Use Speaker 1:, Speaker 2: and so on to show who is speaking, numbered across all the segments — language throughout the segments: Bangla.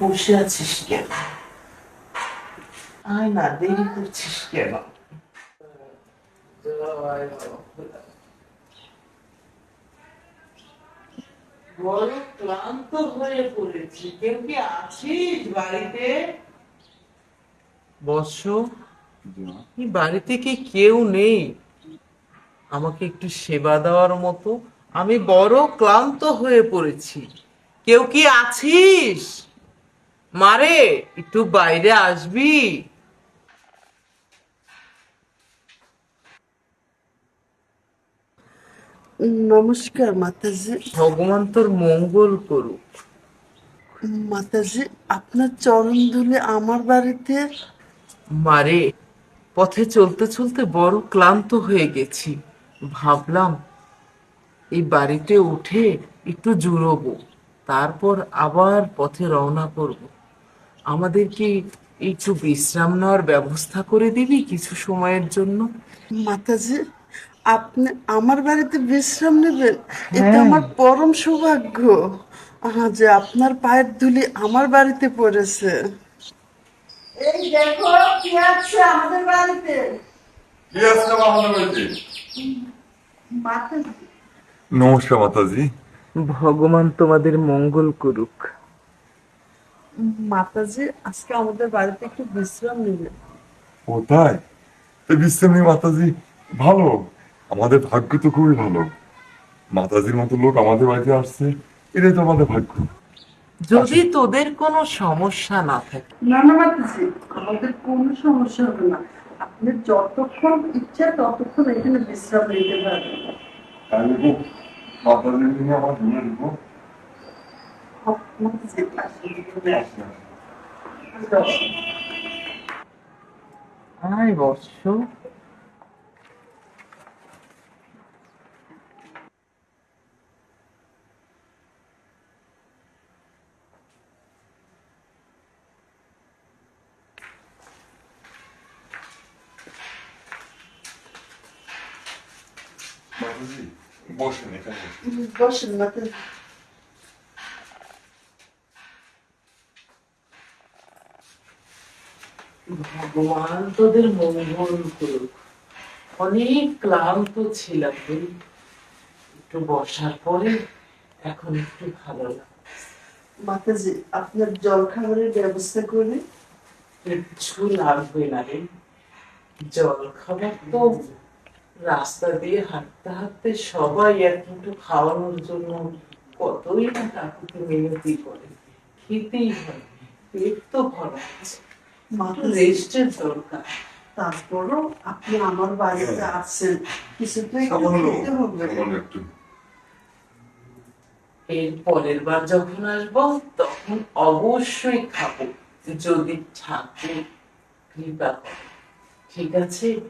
Speaker 1: বসে আছিস কেন? আয় না দেরি করছিস কেন? বড় ক্লান্ত হয়ে পড়েছি। কেউ কি আছিস বাড়িতে? বৎস বাড়িতে কি কেউ নেই? আমাকে একটু সেবা দেওয়ার মতো। আমি বড় ক্লান্ত হয়ে পড়েছি। কেউ কি আছিস? মারে একটু বাইরে আসবি।
Speaker 2: নমস্কার মাতাজি।
Speaker 1: ভগবান তোর মঙ্গল করুক।
Speaker 2: মাতাজি আপনার চরণ ধুলে আমার বাড়িতে?
Speaker 1: মারে পথে চলতে চলতে বড় ক্লান্ত হয়ে গেছি। ভাবলাম এই বাড়িতে উঠে একটু জুড়োবো তারপর আবার পথে রওনা করব। আমাদের কি একটু বিশ্রাম নেওয়ার ব্যবস্থা করে দিবি কিছু সময়ের জন্য?
Speaker 2: মাতাজি আপনি আমার বাড়িতে বিশ্রাম নেবেন? এটা
Speaker 1: হ্যাঁ।
Speaker 2: আমার পরম সৌভাগ্য। যে আপনার পায়ের ধুলি আমার বাড়িতে পড়েছে। এই দেখো কি আছে আমাদের বাড়িতে?
Speaker 3: কি আসছে আমাদের বাড়িতে?
Speaker 2: মাতাজি।
Speaker 3: নমস্কার মাতাজি।
Speaker 1: ভগবান তোমাদের মঙ্গল করুক।
Speaker 2: মাতাজি আজকে আমাদের বাড়িতে একটু বিশ্রাম
Speaker 3: কোথায় এই বিশ্রাম নেই মাতাজি ভালো। আমাদের ভাগ্য তো খুবই ভালো। মাতাজির মতো লোক আমাদের বাড়িতে আসছে এটাই তো আমাদের ভাগ্য।
Speaker 1: যদি তোদের কোনো সমস্যা না থাকে।
Speaker 2: না না মাতাজি আমাদের কোনো সমস্যা হবে না। আপনি যতক্ষণ ইচ্ছা ততক্ষণ এখানে বিশ্রাম নিতে পারবেন।
Speaker 3: তাই মাতাজির নিয়ে আমার ঘুরে দেখব
Speaker 2: মাতাজি আসুন।
Speaker 1: আয় বৎস
Speaker 3: মাতাজি বসেন এখানে বসেন।
Speaker 2: বসেন মাতাজি
Speaker 1: ভগবান তোদের মঙ্গল করুক। অনেক ক্লান্ত ছিলাম রে। একটু বসার পরে এখন একটু ভালো লাগে
Speaker 2: মাতাজি আপনার জল খাবারের ব্যবস্থা করে
Speaker 1: কিচ্ছু লাগবে না রে। জল খাবার তো রাস্তা দিয়ে হাঁটতে হাঁটতে সবাই এক মুঠো খাওয়ানোর জন্য কতই না কাকুকে মিনতি করে। খেতেই হয় পেট তো ভরা আছে। রেস্টের দরকার।
Speaker 2: তারপরও আপনি আমার বাড়িতে আসছেন কিছু তো খেতে হবে
Speaker 1: এর পরের বার যখন আসব তখন অবশ্যই খাব যদি ঠাকুর কৃপা করে। ঠিক আছে?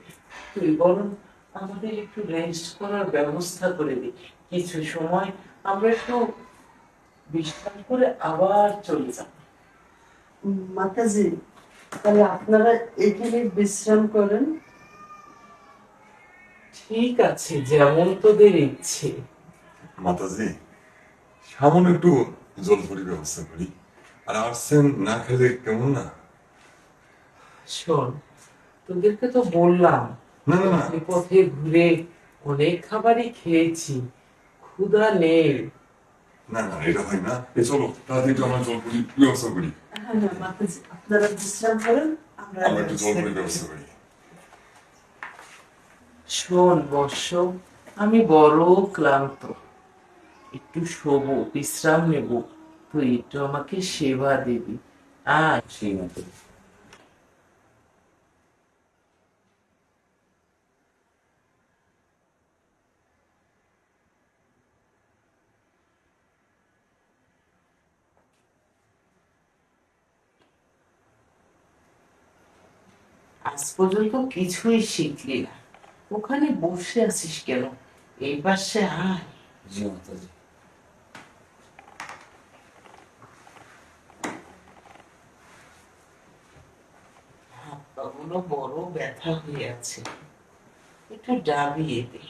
Speaker 1: তুই বরং আমাদের একটু রেস্ট করার ব্যবস্থা করে দি। কিছু সময় আমরা একটু বিশ্রাম করে আবার চলে যাব।
Speaker 2: মাতাজি তাহলে আপনারা এখানে বিশ্রাম করেন।
Speaker 1: ঠিক আছে যেমন তোদের ইচ্ছে।
Speaker 3: মাতাজি সামান্য একটু জল ভরি ব্যবস্থা করি। আর আসছেন না খেলে কেমন না?
Speaker 1: শোন তোদেরকে তো বললাম
Speaker 3: না না না।
Speaker 1: পথে ঘুরে অনেক খাবারই খেয়েছি। ক্ষুধা নেই।
Speaker 3: না না এটা হয় না এ চলো তাড়াতাড়ি একটু আমরা জল ভরি ব্যবস্থা করি
Speaker 2: মাতাজি আপনারা বিশ্রাম করেন আমরা
Speaker 3: আমরা একটু জল ভরি ব্যবস্থা করি
Speaker 1: শোন বর্ষ আমি বড় ক্লান্ত। একটু শোবো বিশ্রাম নেব। তুই একটু আমাকে সেবা দিবি। আয় সেই মতো। আজ পর্যন্ত কিছুই শিখলি না। ওখানে বসে আছিস কেন? এই পাশে আয়।
Speaker 4: জি মাতাজি
Speaker 1: হাত পাগুলো বড় ব্যথা হয়ে আছে। একটু ডাবিয়ে দে।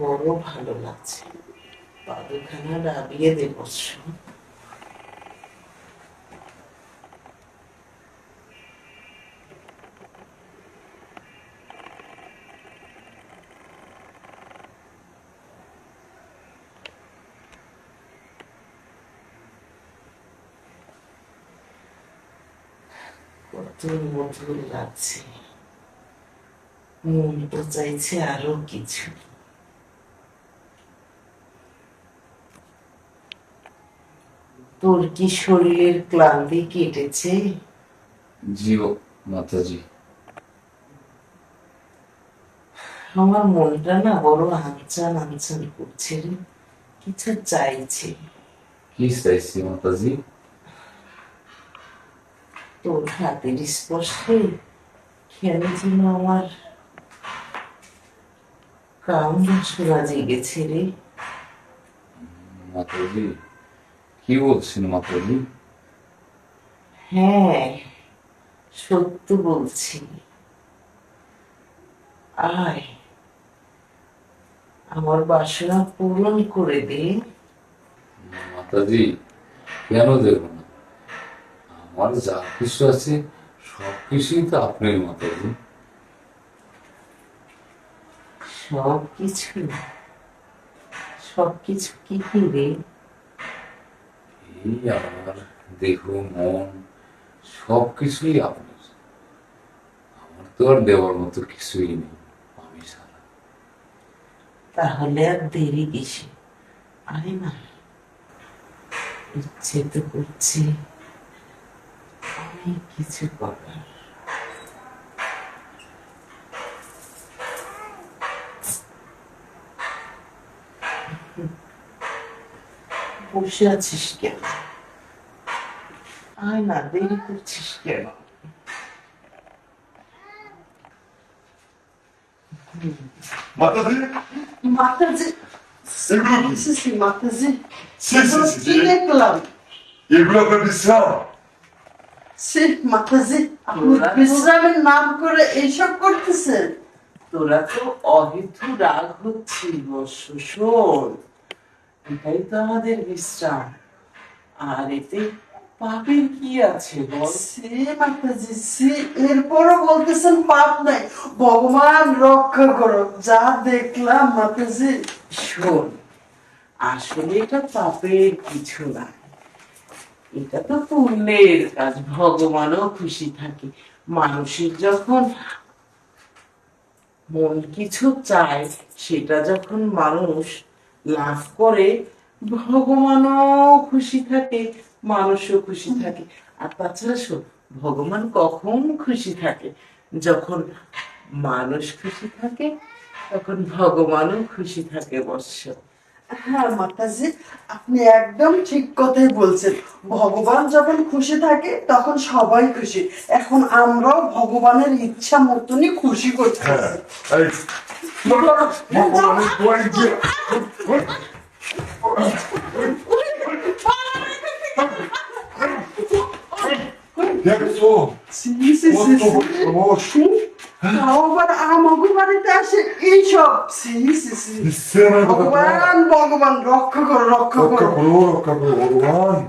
Speaker 1: বড় ভালো লাগছে। পাদুখানা ডাবিয়ে দেবস্য কত মধুর লাগছে। মনটা চাইছে আরও কিছু। তোর কি শরীরের ক্লান্তি কেটেছে?
Speaker 4: জিও মাতাজি।
Speaker 1: আমার মনটা না বড় আনচান আনচান করছে রে। কিছু চাইছে।
Speaker 4: কি চাইছি মাতাজি?
Speaker 1: তোর হাতের স্পর্শে কেন যেন আমার কাম শোনা জেগেছে রে
Speaker 4: মাতাজি কি বলছেন মাতাজি
Speaker 1: হ্যাঁ সত্য বলছি। আয় আমার বাসনা পূরণ করে দে।
Speaker 4: মাতাজি কেন দেব না? আমার যা কিছু আছে সব কিছুই তো আপনার মাতাজি।
Speaker 1: সব কিছু সব কিছু কি কি রে
Speaker 4: এই আমার দেহ মন সব কিছুই আপনার। আমার তো আর দেওয়ার মতো কিছুই নেই আমি ছাড়া।
Speaker 1: তাহলে আর দেরি কিসে? আরে না ইচ্ছে তো করছে অনেক কিছু করার। বসে আছিস কেন? আয় না দেরি করছিস কেন?
Speaker 3: মাতাজি।
Speaker 2: মাতাজি।
Speaker 3: এগুলো কি?
Speaker 2: সি, সি, মাতাজি।
Speaker 3: সি, সি,
Speaker 2: এগুলো
Speaker 3: সি,
Speaker 2: কি দেখলাম?
Speaker 3: এগুলো আপনার বিশ্রাম?
Speaker 2: মাতাজি আপনি বিশ্রামের নাম করে এইসব করতেছেন।
Speaker 1: তোরা তো অহেতু রাগ বর্ষ শোন এটাই তো আমাদের বিশ্রাম। আর এতে পাপের কি আছে বল?
Speaker 2: সে মাতাজি সে এরপরও বলতেছেন পাপ নাই। ভগবান রক্ষা করো যা দেখলাম মাতাজি।
Speaker 1: শোন আসলে এটা পাপের কিছু না। এটা তো পুণ্যের কাজ ভগবানও খুশি থাকে। মানুষের যখন মন কিছু চায় সেটা যখন মানুষ লাভ করে ভগবানও খুশি থাকে মানুষও খুশি থাকে। আর তাছাড়া শোন ভগবান কখন খুশি থাকে? যখন মানুষ খুশি থাকে তখন ভগবানও খুশি থাকে বৎস।
Speaker 2: হ্যাঁ মাতাজি আপনি একদম ঠিক কথাই বলছেন। ভগবান যখন খুশি থাকে তখন সবাই খুশি। এখন আমরাও ভগবানের ইচ্ছা মতনই খুশি
Speaker 3: হ্যাঁ ভগবানের
Speaker 2: সি,
Speaker 3: কত
Speaker 2: সি।
Speaker 3: বড় সাহস।
Speaker 2: তাও আবার আমাকে আসে এইসব সি সি সি। ভগবান ভগবান রক্ষা করো রক্ষা করো
Speaker 3: রক্ষা করো ভগবান।